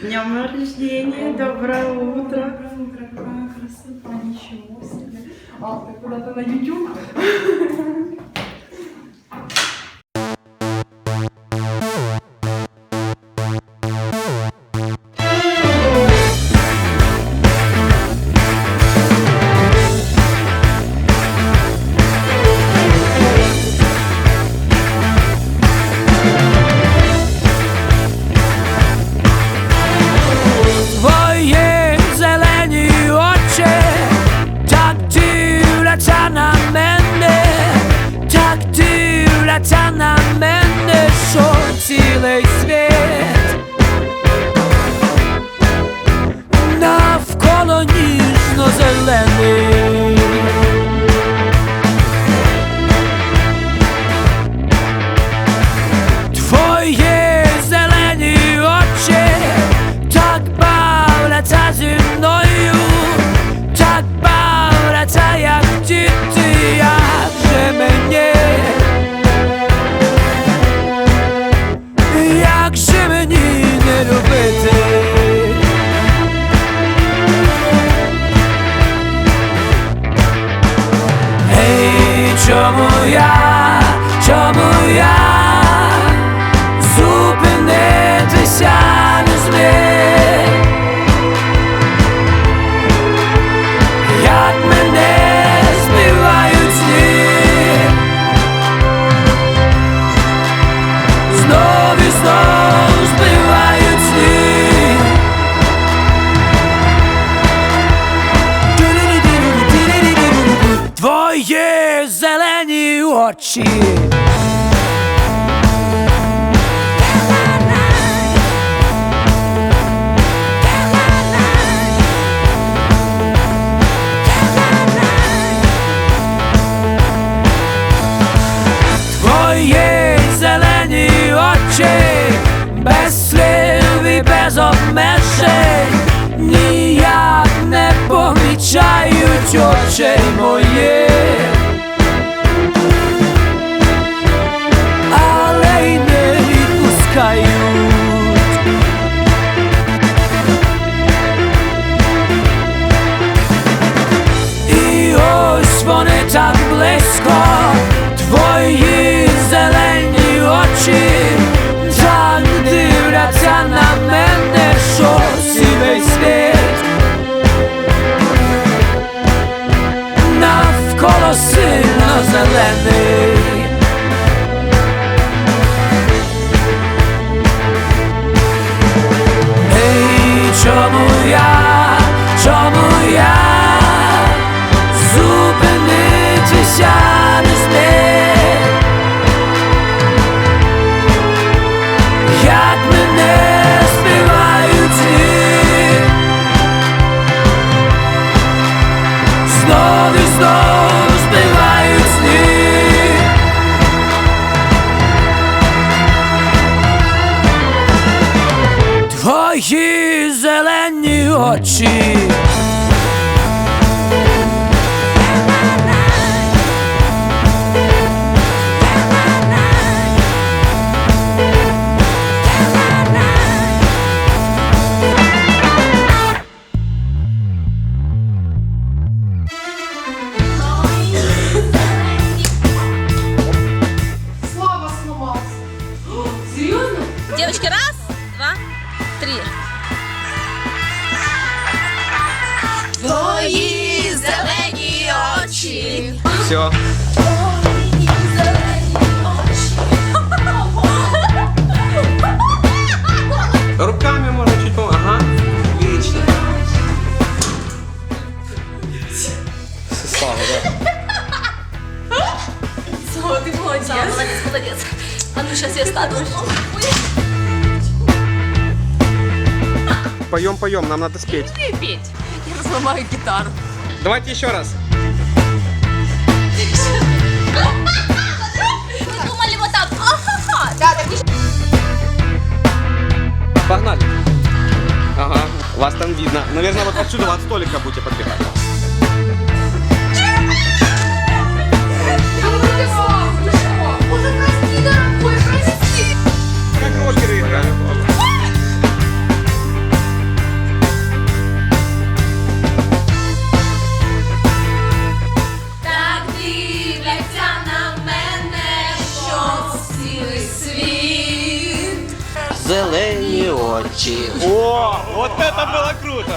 Днем рождения, доброе утро. Доброе утро, какая красота, ничего себе. А, ты куда-то на YouTube? що цілий Чому я, чому я очі. Твої зелені очі без слів і без обмежень ніяк не помічають очей моїх навколо сильно зелений. Твої зелені очі Все. Руками можно чуть помочь. Ага. Отлично. Слава, да. Слава, ты молодец. молодец, молодец. А ну сейчас я стану. Поем, поем, нам надо спеть. Ой, петь. Я разломаю гитару. Давайте еще раз. Вас там видно. Наверное, вот отсюда, от столика будете подбегать. Зелень очі. О, вот это было круто!